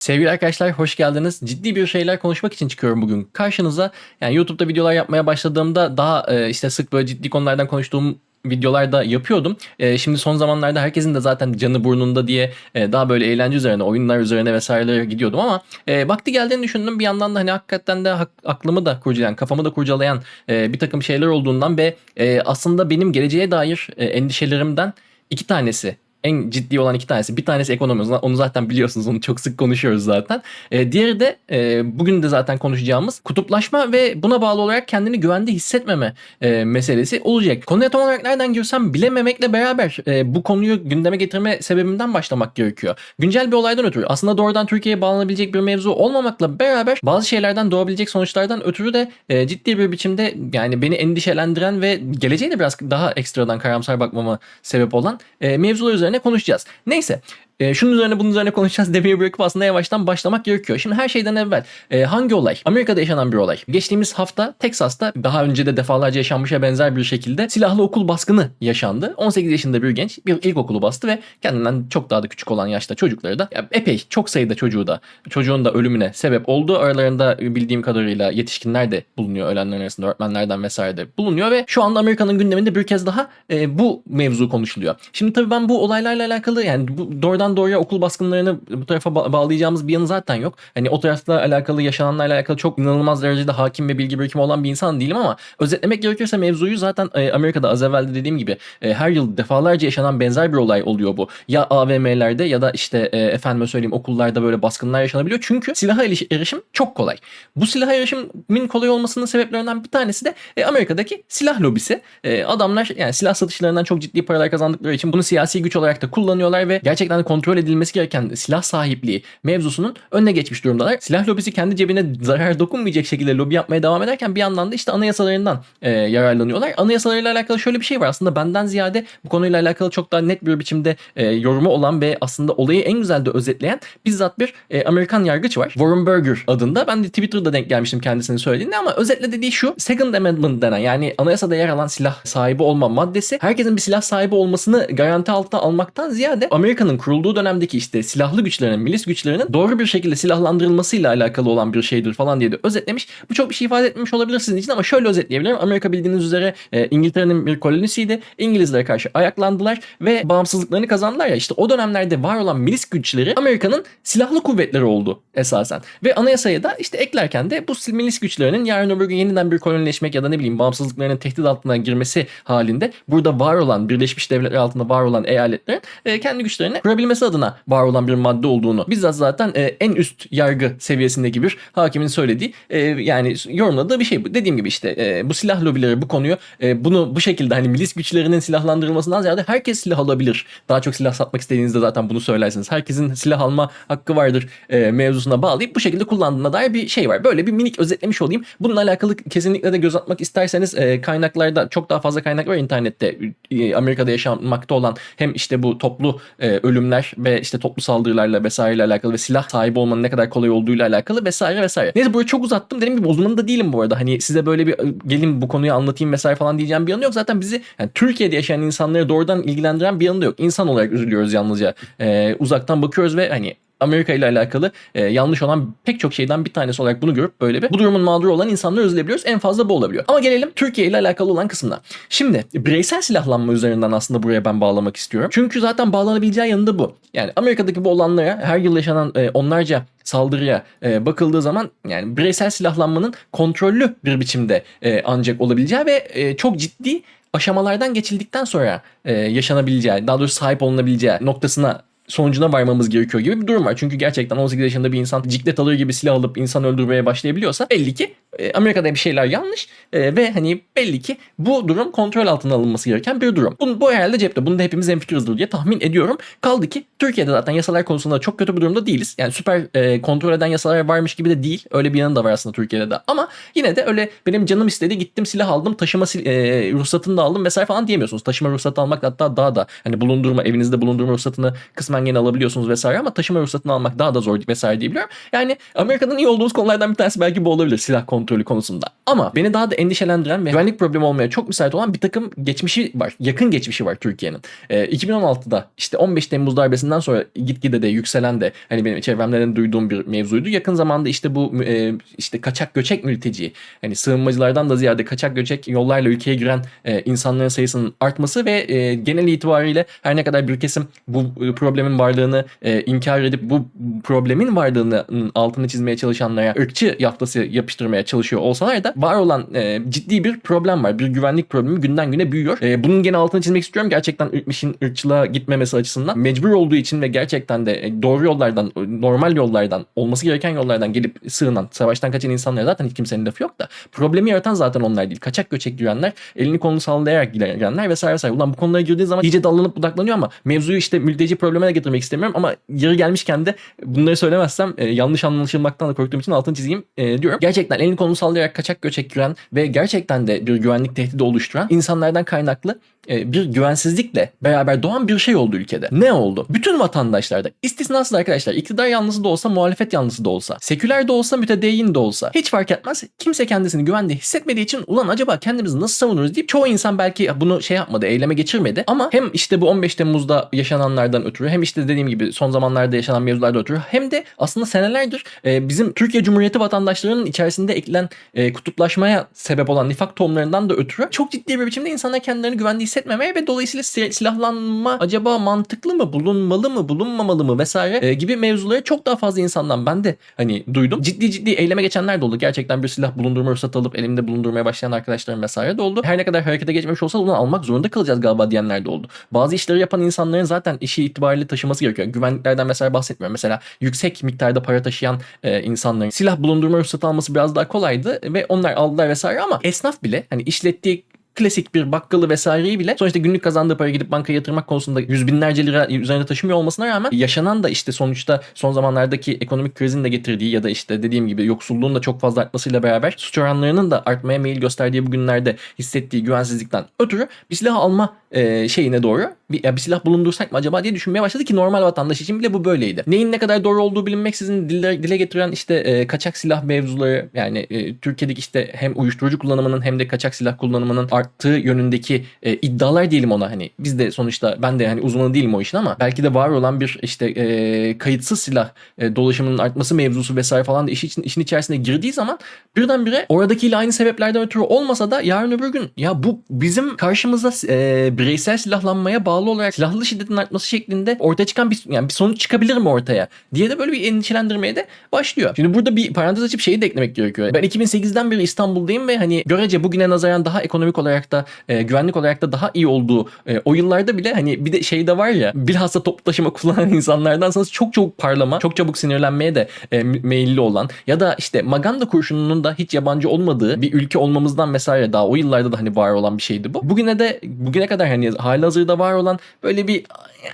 Sevgili arkadaşlar hoş geldiniz. Ciddi bir şeyler konuşmak için çıkıyorum bugün karşınıza. Yani YouTube'da videolar yapmaya başladığımda daha e, işte sık böyle ciddi konulardan konuştuğum videolarda yapıyordum. E, şimdi son zamanlarda herkesin de zaten canı burnunda diye e, daha böyle eğlence üzerine, oyunlar üzerine vesairelere gidiyordum ama e, vakti geldiğini düşündüm. Bir yandan da hani hakikaten de aklımı da kurcalayan, kafamı da kurcalayan e, bir takım şeyler olduğundan ve e, aslında benim geleceğe dair e, endişelerimden iki tanesi en ciddi olan iki tanesi. Bir tanesi ekonomi. Onu zaten biliyorsunuz. Onu çok sık konuşuyoruz zaten. E, diğeri de e, bugün de zaten konuşacağımız kutuplaşma ve buna bağlı olarak kendini güvende hissetmeme e, meselesi olacak. Konuya tam olarak nereden girsem bilememekle beraber e, bu konuyu gündeme getirme sebebimden başlamak gerekiyor. Güncel bir olaydan ötürü aslında doğrudan Türkiye'ye bağlanabilecek bir mevzu olmamakla beraber bazı şeylerden doğabilecek sonuçlardan ötürü de e, ciddi bir biçimde yani beni endişelendiren ve geleceğe de biraz daha ekstradan karamsar bakmama sebep olan e, mevzular üzerine konuşacağız. Neyse e, şunun üzerine bunun üzerine konuşacağız demeyi bırakıp aslında yavaştan başlamak gerekiyor. Şimdi her şeyden evvel e, hangi olay? Amerika'da yaşanan bir olay. Geçtiğimiz hafta Texas'ta daha önce de defalarca yaşanmışa benzer bir şekilde silahlı okul baskını yaşandı. 18 yaşında bir genç bir ilkokulu bastı ve kendinden çok daha da küçük olan yaşta çocukları da ya, epey çok sayıda çocuğu da çocuğun da ölümüne sebep oldu. Aralarında bildiğim kadarıyla yetişkinler de bulunuyor ölenlerin arasında öğretmenlerden vesaire de bulunuyor ve şu anda Amerika'nın gündeminde bir kez daha e, bu mevzu konuşuluyor. Şimdi tabii ben bu olaylarla alakalı yani bu doğrudan doğruya okul baskınlarını bu tarafa ba- bağlayacağımız bir yanı zaten yok. Hani o tarafla alakalı yaşananlarla alakalı çok inanılmaz derecede hakim ve bilgi birikimi olan bir insan değilim ama özetlemek gerekirse mevzuyu zaten e, Amerika'da az evvel de dediğim gibi e, her yıl defalarca yaşanan benzer bir olay oluyor bu. Ya AVM'lerde ya da işte e, efendime söyleyeyim okullarda böyle baskınlar yaşanabiliyor. Çünkü silaha eriş- erişim çok kolay. Bu silaha erişimin kolay olmasının sebeplerinden bir tanesi de e, Amerika'daki silah lobisi. Adamlar yani silah satışlarından çok ciddi paralar kazandıkları için bunu siyasi güç olarak da kullanıyorlar ve gerçekten de kontrol edilmesi gereken silah sahipliği mevzusunun önüne geçmiş durumdalar. Silah lobisi kendi cebine zarar dokunmayacak şekilde lobi yapmaya devam ederken bir yandan da işte anayasalarından e, yararlanıyorlar. Anayasalarıyla alakalı şöyle bir şey var. Aslında benden ziyade bu konuyla alakalı çok daha net bir biçimde e, yorumu olan ve aslında olayı en güzel de özetleyen bizzat bir e, Amerikan yargıç var. Warren Burger adında. Ben de Twitter'da denk gelmiştim kendisinin söylediğinde ama özetle dediği şu. Second Amendment denen yani anayasada yer alan silah sahibi olma maddesi herkesin bir silah sahibi olmasını garanti altına almaktan ziyade Amerika'nın kurulduğu dönemdeki işte silahlı güçlerin, milis güçlerinin doğru bir şekilde silahlandırılmasıyla alakalı olan bir şeydir falan diye de özetlemiş. Bu çok bir şey ifade etmemiş olabilir sizin için ama şöyle özetleyebilirim. Amerika bildiğiniz üzere e, İngiltere'nin bir kolonisiydi. İngilizlere karşı ayaklandılar ve bağımsızlıklarını kazandılar ya işte o dönemlerde var olan milis güçleri Amerika'nın silahlı kuvvetleri oldu esasen. Ve anayasaya da işte eklerken de bu milis güçlerinin yarın öbür gün yeniden bir kolonileşmek ya da ne bileyim bağımsızlıklarının tehdit altına girmesi halinde burada var olan Birleşmiş Devletler altında var olan eyaletlerin e, kendi güçlerini kurabilmesi adına var olan bir madde olduğunu bizzat zaten e, en üst yargı seviyesindeki bir hakimin söylediği e, yani yorumladığı bir şey. bu. Dediğim gibi işte e, bu silah lobileri bu konuyu e, bunu bu şekilde hani milis güçlerinin silahlandırılmasından ziyade herkes silah alabilir. Daha çok silah satmak istediğinizde zaten bunu söylersiniz. Herkesin silah alma hakkı vardır e, mevzusuna bağlayıp bu şekilde kullandığına dair bir şey var. Böyle bir minik özetlemiş olayım. Bununla alakalı kesinlikle de göz atmak isterseniz e, kaynaklarda çok daha fazla kaynak var internette. E, Amerika'da yaşanmakta olan hem işte bu toplu e, ölümler ve işte toplu saldırılarla vesaireyle alakalı ve silah sahibi olmanın ne kadar kolay olduğuyla alakalı vesaire vesaire. Neyse burayı çok uzattım. Dediğim gibi uzmanı da değilim bu arada. Hani size böyle bir gelin bu konuyu anlatayım vesaire falan diyeceğim bir yanı yok. Zaten bizi yani Türkiye'de yaşayan insanları doğrudan ilgilendiren bir yanı da yok. İnsan olarak üzülüyoruz yalnızca. E, uzaktan bakıyoruz ve hani Amerika ile alakalı e, yanlış olan pek çok şeyden bir tanesi olarak bunu görüp böyle bir bu durumun mağduru olan insanları üzülebiliyoruz. En fazla bu olabiliyor. Ama gelelim Türkiye ile alakalı olan kısmına. Şimdi bireysel silahlanma üzerinden aslında buraya ben bağlamak istiyorum. Çünkü zaten bağlanabileceği yanında bu. Yani Amerika'daki bu olanlara her yıl yaşanan e, onlarca saldırıya e, bakıldığı zaman yani bireysel silahlanmanın kontrollü bir biçimde e, ancak olabileceği ve e, çok ciddi aşamalardan geçildikten sonra e, yaşanabileceği, daha doğrusu sahip olunabileceği noktasına sonucuna varmamız gerekiyor gibi bir durum var. Çünkü gerçekten 18 yaşında bir insan ciklet alır gibi silah alıp insan öldürmeye başlayabiliyorsa belli ki e, Amerika'da bir şeyler yanlış e, ve hani belli ki bu durum kontrol altına alınması gereken bir durum. Bunu, bu herhalde cepte. Bunu da hepimiz hemfikirizdir diye tahmin ediyorum. Kaldı ki Türkiye'de zaten yasalar konusunda çok kötü bir durumda değiliz. Yani süper e, kontrol eden yasalar varmış gibi de değil. Öyle bir yanı da var aslında Türkiye'de de. Ama yine de öyle benim canım istedi gittim silah aldım taşıma e, ruhsatını da aldım vesaire falan diyemiyorsunuz. Taşıma ruhsatı almak hatta daha da hani bulundurma evinizde bulundurma ruhsatını kısmen gene alabiliyorsunuz vesaire ama taşıma ruhsatını almak daha da zor vesaire diyebiliyorum. Yani Amerika'nın iyi olduğumuz konulardan bir tanesi belki bu olabilir silah kontrolü konusunda. Ama beni daha da endişelendiren ve güvenlik problemi olmaya çok müsait olan bir takım geçmişi var. Yakın geçmişi var Türkiye'nin. Ee, 2016'da işte 15 Temmuz darbesinden sonra gitgide de yükselen de hani benim çevremden duyduğum bir mevzuydu. Yakın zamanda işte bu e, işte kaçak göçek mülteci hani sığınmacılardan da ziyade kaçak göçek yollarla ülkeye giren e, insanların sayısının artması ve e, genel itibariyle her ne kadar bir kesim bu e, problemin varlığını e, inkar edip bu problemin varlığının altını çizmeye çalışanlara ırkçı yaftası yapıştırmaya çalışıyor olsalar da var olan e, ciddi bir problem var. Bir güvenlik problemi günden güne büyüyor. E, bunun gene altını çizmek istiyorum. Gerçekten işin ırkçılığa gitmemesi açısından mecbur olduğu için ve gerçekten de e, doğru yollardan, normal yollardan, olması gereken yollardan gelip sığınan, savaştan kaçan insanlara zaten hiç kimsenin lafı yok da problemi yaratan zaten onlar değil. Kaçak göçek girenler, elini kolunu sallayarak girenler vesaire vesaire. Ulan bu konulara girdiği zaman iyice dallanıp budaklanıyor ama mevzuyu işte mülteci problemine getirmek istemiyorum ama yeri gelmişken de bunları söylemezsem e, yanlış anlaşılmaktan da korktuğum için altını çizeyim e, diyorum. Gerçekten elini kolunu sallayarak kaçak göçek giren ve gerçekten de bir güvenlik tehdidi oluşturan insanlardan kaynaklı bir güvensizlikle beraber doğan bir şey oldu ülkede. Ne oldu? Bütün vatandaşlarda istisnasız arkadaşlar iktidar yanlısı da olsa muhalefet yanlısı da olsa seküler de olsa mütedeyyin de olsa hiç fark etmez. Kimse kendisini güvende hissetmediği için ulan acaba kendimizi nasıl savunuruz deyip çoğu insan belki bunu şey yapmadı eyleme geçirmedi ama hem işte bu 15 Temmuz'da yaşananlardan ötürü hem işte dediğim gibi son zamanlarda yaşanan mevzulardan ötürü hem de aslında senelerdir e, bizim Türkiye Cumhuriyeti vatandaşlarının içerisinde ekilen e, kutuplaşmaya sebep olan nifak tohumlarından da ötürü çok ciddi bir biçimde insanlar kendilerini güvende hissetmemeye ve dolayısıyla silahlanma acaba mantıklı mı, bulunmalı mı, bulunmamalı mı vesaire e, gibi mevzuları çok daha fazla insandan ben de hani duydum. Ciddi ciddi eyleme geçenler de oldu. Gerçekten bir silah bulundurma ruhsatı alıp elimde bulundurmaya başlayan arkadaşlarım vesaire de oldu. Her ne kadar harekete geçmemiş olsa onu almak zorunda kalacağız galiba diyenler de oldu. Bazı işleri yapan insanların zaten işi itibariyle taşıması gerekiyor. Güvenliklerden mesela bahsetmiyorum. Mesela yüksek miktarda para taşıyan e, insanların silah bulundurma ruhsatı alması biraz daha kolaydı ve onlar aldılar vesaire ama esnaf bile hani işlettiği klasik bir bakkalı vesaireyi bile sonuçta günlük kazandığı parayı gidip bankaya yatırmak konusunda yüz binlerce lira üzerine taşımıyor olmasına rağmen yaşanan da işte sonuçta son zamanlardaki ekonomik krizin de getirdiği ya da işte dediğim gibi yoksulluğun da çok fazla artmasıyla beraber suç oranlarının da artmaya meyil gösterdiği bu günlerde hissettiği güvensizlikten ötürü bir silah alma e, şeyine doğru bir, ya bir silah bulundursak mı acaba diye düşünmeye başladı ki normal vatandaş için bile bu böyleydi. Neyin ne kadar doğru olduğu bilinmeksizin dile, dile getiren işte e, kaçak silah mevzuları yani e, Türkiye'deki işte hem uyuşturucu kullanımının hem de kaçak silah kullanımının arttığı yönündeki e, iddialar diyelim ona hani biz de sonuçta ben de hani uzmanı değilim o işin ama belki de var olan bir işte e, kayıtsız silah e, dolaşımının artması mevzusu vesaire falan da işin, işin içerisine girdiği zaman birdenbire oradakiyle aynı sebeplerden ötürü olmasa da yarın öbür gün ya bu bizim karşımıza e, bireysel silahlanmaya bağlı olarak silahlı şiddetin artması şeklinde ortaya çıkan bir yani bir sonuç çıkabilir mi ortaya diye de böyle bir endişelendirmeye de başlıyor. Şimdi burada bir parantez açıp şeyi de eklemek gerekiyor. Ben 2008'den beri İstanbul'dayım ve hani görece bugüne nazaran daha ekonomik olarak da e, güvenlik olarak da daha iyi olduğu e, o yıllarda bile hani bir de şey de var ya bilhassa toplu taşıma kullanan insanlardansanız çok çabuk parlama, çok çabuk sinirlenmeye de e, meyilli olan ya da işte Maganda kurşununun da hiç yabancı olmadığı bir ülke olmamızdan vesaire daha o yıllarda da hani var olan bir şeydi bu. Bugüne de bugüne kadar hani halihazırda var olan böyle bir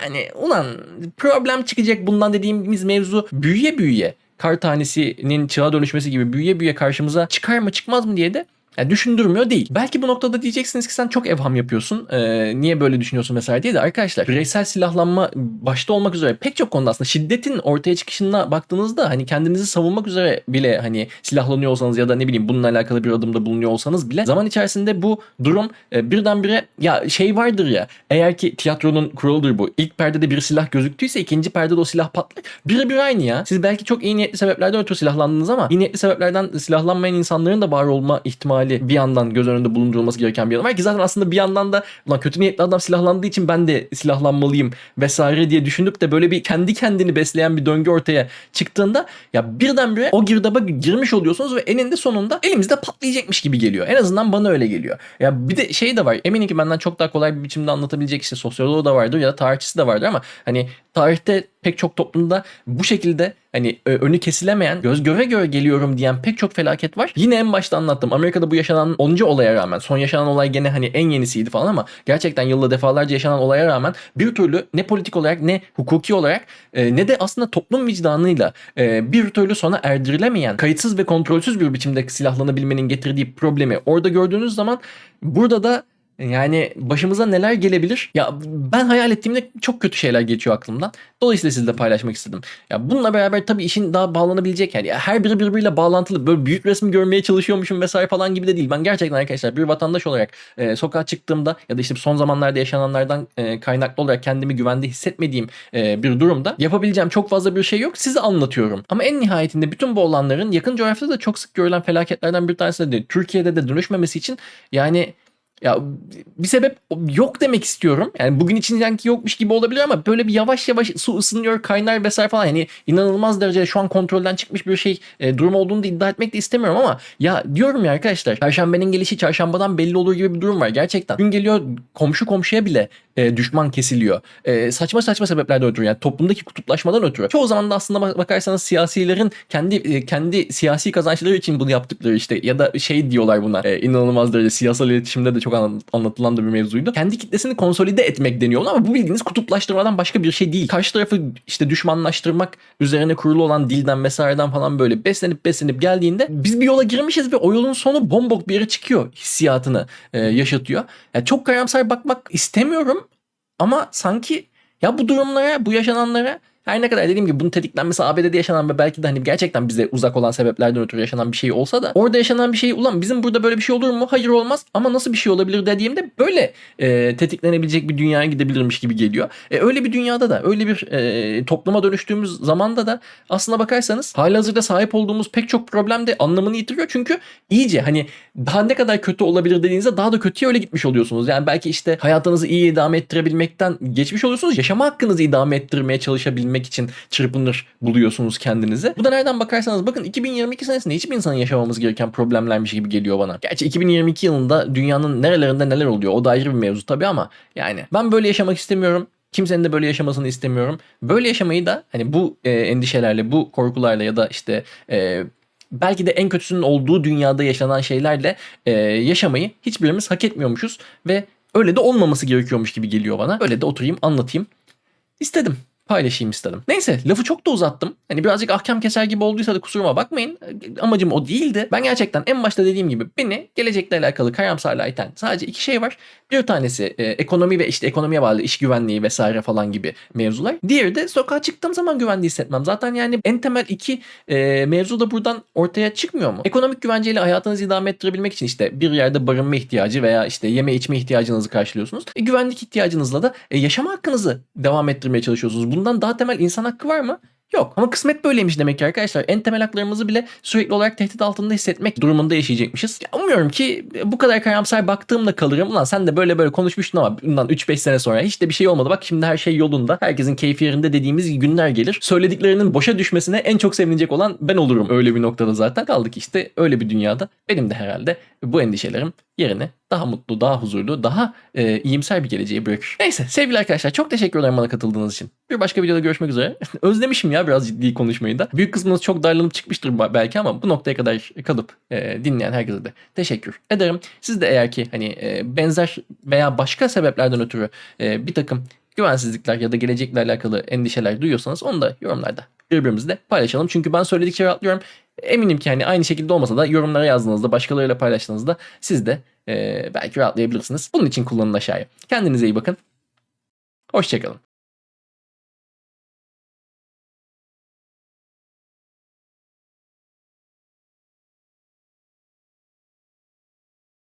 yani ulan problem çıkacak bundan dediğimiz mevzu büyüye büyüye kar tanesinin çığa dönüşmesi gibi büyüye büyüye karşımıza çıkar mı çıkmaz mı diye de yani düşündürmüyor değil. Belki bu noktada diyeceksiniz ki sen çok evham yapıyorsun. Ee, niye böyle düşünüyorsun mesela diye de arkadaşlar bireysel silahlanma başta olmak üzere pek çok konuda aslında şiddetin ortaya çıkışına baktığınızda hani kendinizi savunmak üzere bile hani silahlanıyor olsanız ya da ne bileyim bununla alakalı bir adımda bulunuyor olsanız bile zaman içerisinde bu durum e, birdenbire ya şey vardır ya eğer ki tiyatronun kuralıdır bu. İlk perdede bir silah gözüktüyse ikinci perdede o silah patlar. Birebir aynı ya. Siz belki çok iyi niyetli sebeplerden ötürü silahlandınız ama iyi niyetli sebeplerden silahlanmayan insanların da var olma ihtimali ihtimali bir yandan göz önünde bulundurulması gereken bir yanı var ki zaten aslında bir yandan da ulan kötü niyetli adam silahlandığı için ben de silahlanmalıyım vesaire diye düşünüp de böyle bir kendi kendini besleyen bir döngü ortaya çıktığında ya birdenbire o girdaba girmiş oluyorsunuz ve eninde sonunda elimizde patlayacakmış gibi geliyor. En azından bana öyle geliyor. Ya bir de şey de var. Eminim ki benden çok daha kolay bir biçimde anlatabilecek işte sosyoloğu da vardır ya da tarihçisi de vardır ama hani tarihte pek çok toplumda bu şekilde hani önü kesilemeyen göz göre göre geliyorum diyen pek çok felaket var. Yine en başta anlattım. Amerika'da bu yaşanan onca olaya rağmen son yaşanan olay gene hani en yenisiydi falan ama gerçekten yılda defalarca yaşanan olaya rağmen bir türlü ne politik olarak ne hukuki olarak ne de aslında toplum vicdanıyla bir türlü sona erdirilemeyen kayıtsız ve kontrolsüz bir biçimde silahlanabilmenin getirdiği problemi orada gördüğünüz zaman burada da Yani başımıza neler gelebilir? Ya ben hayal ettiğimde çok kötü şeyler geçiyor aklımdan. Dolayısıyla sizle paylaşmak istedim. Ya bununla beraber tabii işin daha bağlanabilecek yani her biri birbiriyle bağlantılı. Böyle büyük resmi görmeye çalışıyormuşum vesaire falan gibi de değil. Ben gerçekten arkadaşlar bir vatandaş olarak e, sokağa çıktığımda ya da işte son zamanlarda yaşananlardan e, kaynaklı olarak kendimi güvende hissetmediğim e, bir durumda yapabileceğim çok fazla bir şey yok. Size anlatıyorum. Ama en nihayetinde bütün bu olanların yakın coğrafyada da çok sık görülen felaketlerden bir tanesi de Türkiye'de de dönüşmemesi için yani ya bir sebep yok demek istiyorum. Yani bugün için sanki yokmuş gibi olabilir ama böyle bir yavaş yavaş su ısınıyor, kaynar vesaire falan. Yani inanılmaz derecede şu an kontrolden çıkmış bir şey e, durum olduğunu da iddia etmek de istemiyorum ama ya diyorum ya arkadaşlar Perşembenin gelişi çarşambadan belli olur gibi bir durum var gerçekten. Gün geliyor komşu komşuya bile e, düşman kesiliyor. E, saçma saçma sebeplerden ötürü yani toplumdaki kutuplaşmadan ötürü. Çoğu zaman da aslında bak- bakarsanız siyasilerin kendi e, kendi siyasi kazançları için bunu yaptıkları işte ya da şey diyorlar buna e, inanılmaz derecede siyasal iletişimde de çok anlat- anlatılan da bir mevzuydu. Kendi kitlesini konsolide etmek deniyor ama bu bildiğiniz kutuplaştırmadan başka bir şey değil. Karşı tarafı işte düşmanlaştırmak üzerine kurulu olan dilden vesaireden falan böyle beslenip beslenip geldiğinde biz bir yola girmişiz ve o yolun sonu bombok bir yere çıkıyor hissiyatını e, yaşatıyor. Yani çok karamsar bakmak istemiyorum ama sanki ya bu durumlara, bu yaşananlara her ne kadar dediğim gibi bunun tetiklenmesi ABD'de yaşanan ve belki de hani gerçekten bize uzak olan sebeplerden ötürü yaşanan bir şey olsa da orada yaşanan bir şey ulan bizim burada böyle bir şey olur mu? Hayır olmaz ama nasıl bir şey olabilir dediğimde böyle e, tetiklenebilecek bir dünyaya gidebilirmiş gibi geliyor. E, öyle bir dünyada da öyle bir e, topluma dönüştüğümüz zamanda da aslına bakarsanız halihazırda sahip olduğumuz pek çok problem de anlamını yitiriyor. Çünkü iyice hani daha ne kadar kötü olabilir dediğinizde daha da kötüye öyle gitmiş oluyorsunuz. Yani belki işte hayatınızı iyi idame ettirebilmekten geçmiş oluyorsunuz. Yaşama hakkınızı idame ettirmeye çalışabilmek için çırpınır buluyorsunuz kendinizi. Bu da nereden bakarsanız bakın 2022 senesinde hiçbir insanın yaşamamız gereken problemlermiş gibi geliyor bana. Gerçi 2022 yılında dünyanın nerelerinde neler oluyor o da ayrı bir mevzu tabii ama yani ben böyle yaşamak istemiyorum. Kimsenin de böyle yaşamasını istemiyorum. Böyle yaşamayı da hani bu e, endişelerle, bu korkularla ya da işte e, belki de en kötüsünün olduğu dünyada yaşanan şeylerle e, yaşamayı hiçbirimiz hak etmiyormuşuz ve öyle de olmaması gerekiyormuş gibi geliyor bana. Öyle de oturayım anlatayım istedim. Paylaşayım istedim. Neyse lafı çok da uzattım. Hani birazcık ahkam keser gibi olduysa da kusuruma bakmayın. Amacım o değildi. Ben gerçekten en başta dediğim gibi beni gelecekle alakalı karamsarlığa iten sadece iki şey var. Bir tanesi e, ekonomi ve işte ekonomiye bağlı iş güvenliği vesaire falan gibi mevzular. Diğeri de sokağa çıktığım zaman güvende hissetmem. Zaten yani en temel iki e, mevzu da buradan ortaya çıkmıyor mu? Ekonomik güvenceyle hayatınızı idame ettirebilmek için işte bir yerde barınma ihtiyacı veya işte yeme içme ihtiyacınızı karşılıyorsunuz. E, güvenlik ihtiyacınızla da e, yaşama hakkınızı devam ettirmeye çalışıyorsunuz. Bundan daha temel insan hakkı var mı? Yok. Ama kısmet böyleymiş demek ki arkadaşlar. En temel haklarımızı bile sürekli olarak tehdit altında hissetmek durumunda yaşayacakmışız. Ya umuyorum ki bu kadar karamsar baktığımda kalırım. Ulan sen de böyle böyle konuşmuştun ama bundan 3-5 sene sonra hiç de bir şey olmadı. Bak şimdi her şey yolunda. Herkesin keyfi yerinde dediğimiz günler gelir. Söylediklerinin boşa düşmesine en çok sevinecek olan ben olurum öyle bir noktada zaten. Kaldık işte öyle bir dünyada. Benim de herhalde bu endişelerim yerine daha mutlu, daha huzurlu, daha e, iyimser bir geleceğe bırakır. Neyse sevgili arkadaşlar çok teşekkür ederim bana katıldığınız için. Bir başka videoda görüşmek üzere. Özlemişim ya biraz ciddi konuşmayı da. Büyük kısmınız çok darlanıp çıkmıştır belki ama bu noktaya kadar kalıp e, dinleyen herkese de teşekkür ederim. Siz de eğer ki hani e, benzer veya başka sebeplerden ötürü e, bir takım güvensizlikler ya da gelecekle alakalı endişeler duyuyorsanız onu da yorumlarda birbirimizle paylaşalım. Çünkü ben söyledikçe rahatlıyorum. Eminim ki hani aynı şekilde olmasa da yorumlara yazdığınızda, başkalarıyla paylaştığınızda siz de belki rahatlayabilirsiniz. Bunun için kullanın aşağıya. Kendinize iyi bakın. Hoşçakalın.